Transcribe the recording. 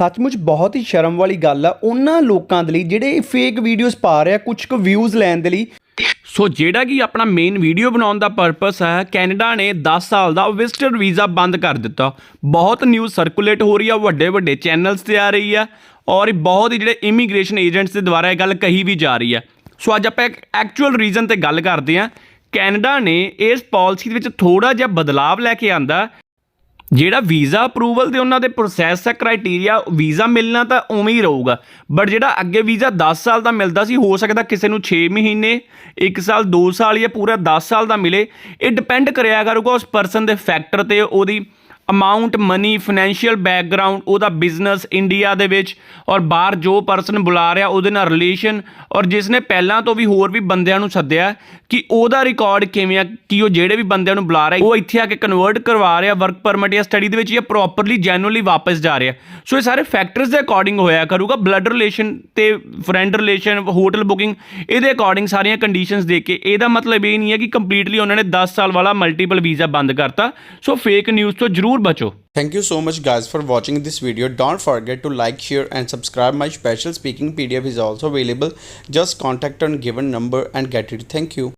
ਸੱਚਮੁੱਚ ਬਹੁਤ ਹੀ ਸ਼ਰਮ ਵਾਲੀ ਗੱਲ ਆ ਉਹਨਾਂ ਲੋਕਾਂ ਦੇ ਲਈ ਜਿਹੜੇ ਫੇਕ ਵੀਡੀਓਜ਼ ਪਾ ਰਹੇ ਆ ਕੁਝ ਕੁ ਵਿਊਜ਼ ਲੈਣ ਦੇ ਲਈ। ਸੋ ਜਿਹੜਾ ਕਿ ਆਪਣਾ ਮੇਨ ਵੀਡੀਓ ਬਣਾਉਣ ਦਾ ਪਰਪਸ ਹੈ ਕੈਨੇਡਾ ਨੇ 10 ਸਾਲ ਦਾ ਵਿਜ਼ਟਰ ਵੀਜ਼ਾ ਬੰਦ ਕਰ ਦਿੱਤਾ। ਬਹੁਤ ਨਿਊਜ਼ ਸਰਕੂਲੇਟ ਹੋ ਰਹੀ ਆ, ਵੱਡੇ ਵੱਡੇ ਚੈਨਲਸ ਤੇ ਆ ਰਹੀ ਆ ਔਰ ਬਹੁਤ ਹੀ ਜਿਹੜੇ ਇਮੀਗ੍ਰੇਸ਼ਨ ਏਜੰਟਸ ਦੇ ਦੁਆਰਾ ਇਹ ਗੱਲ ਕਹੀ ਵੀ ਜਾ ਰਹੀ ਆ। ਸੋ ਅੱਜ ਆਪਾਂ ਇੱਕ ਐਕਚੁਅਲ ਰੀਜ਼ਨ ਤੇ ਗੱਲ ਕਰਦੇ ਆ। ਕੈਨੇਡਾ ਨੇ ਇਸ ਪਾਲਿਸੀ ਦੇ ਵਿੱਚ ਥੋੜਾ ਜਿਹਾ ਬਦਲਾਵ ਲੈ ਕੇ ਆਂਦਾ। ਜਿਹੜਾ ਵੀਜ਼ਾ ਅਪਰੂਵਲ ਦੇ ਉਹਨਾਂ ਦੇ ਪ੍ਰੋਸੈਸ ਹੈ ਕ੍ਰਾਈਟੇਰੀਆ ਵੀਜ਼ਾ ਮਿਲਣਾ ਤਾਂ ਉਵੇਂ ਹੀ ਰਹੂਗਾ। ਬਟ ਜਿਹੜਾ ਅੱਗੇ ਵੀਜ਼ਾ 10 ਸਾਲ ਦਾ ਮਿਲਦਾ ਸੀ, ਹੋ ਸਕਦਾ ਕਿਸੇ ਨੂੰ 6 ਮਹੀਨੇ 1 ਸਾਲ 2 ਸਾਲ ਜਾਂ ਪੂਰਾ 10 ਸਾਲ ਦਾ ਮਿਲੇ। ਇਹ ਡਿਪੈਂਡ ਕਰਿਆ ਕਰੂਗਾ ਉਸ ਪਰਸਨ ਦੇ ਫੈਕਟਰ ਤੇ, ਉਹਦੀ ਅਮਾਉਂਟ ਮਨੀ ਫਾਈਨੈਂਸ਼ੀਅਲ ਬੈਕਗ੍ਰਾਉਂਡ ਉਹਦਾ ਬਿਜ਼ਨਸ ਇੰਡੀਆ ਦੇ ਵਿੱਚ ਔਰ ਬਾਹਰ ਜੋ ਪਰਸਨ ਬੁਲਾ ਰਿਹਾ, ਉਹਦੇ ਨਾਲ ਰਿਲੇਸ਼ਨ ਔਰ ਜਿਸ ਨੇ ਪਹਿਲਾਂ ਤੋਂ ਵੀ ਹੋਰ ਵੀ ਬੰਦਿਆਂ ਨੂੰ ਸੱਦਿਆ ਕਿ ਉਹਦਾ ਰਿਕਾਰਡ ਕਿਵੇਂ ਆ, ਕਿ ਉਹ ਜਿਹੜੇ ਵੀ ਬੰਦਿਆਂ ਨੂੰ ਬੁਲਾ ਰਿਹਾ, ਉਹ ਇੱਥੇ ਆ ਕੇ ਕਨਵਰਟ ਕਰਵਾ ਰਿਹਾ ਵਰਕ ਪਰਮਿਟ ਜਾਂ ਸਟੱਡੀ ਦੇ ਵਿੱਚ ਜਾਂ ਪ੍ਰੋਪਰਲੀ ਜੈਨੂਅਲੀ ਵਾਪਸ ਜਾ ਰਿਹਾ। ਸੋ ਇਹ ਸਾਰੇ ਫੈਕਟਰਸ ਦੇ ਅਕੋਰਡਿੰਗ ਹੋਇਆ ਕਰੂਗਾ ਬਲੱਡ ਰਿਲੇਸ਼ਨ ਤੇ ਫਰੈਂਡ ਰਿਲੇਸ਼ਨ ਹੋਟਲ ਬੁਕਿੰਗ ਇਹਦੇ ਅਕੋਰਡਿੰਗ ਸਾਰੀਆਂ ਕੰਡੀਸ਼ਨਸ ਦੇ ਕੇ। ਇਹਦਾ ਮਤਲਬ ਇਹ ਨਹੀਂ ਹੈ ਕਿ ਕੰਪਲੀਟਲੀ ਉਹਨਾਂ ਨੇ 10 ਸਾਲ ਵਾਲਾ ਮਲਟੀਪਲ ਵੀਜ਼ਾ ਬੰਦ ਕਰਤਾ। ਸੋ ਫੇਕ ਨਿਊਜ਼ ਤੋਂ ਜ਼ਰੂਰ Thank you so much guys for watching this video. Don't forget to like, share and subscribe. My special speaking PDF is also available. Just contact on given number and get it. Thank you.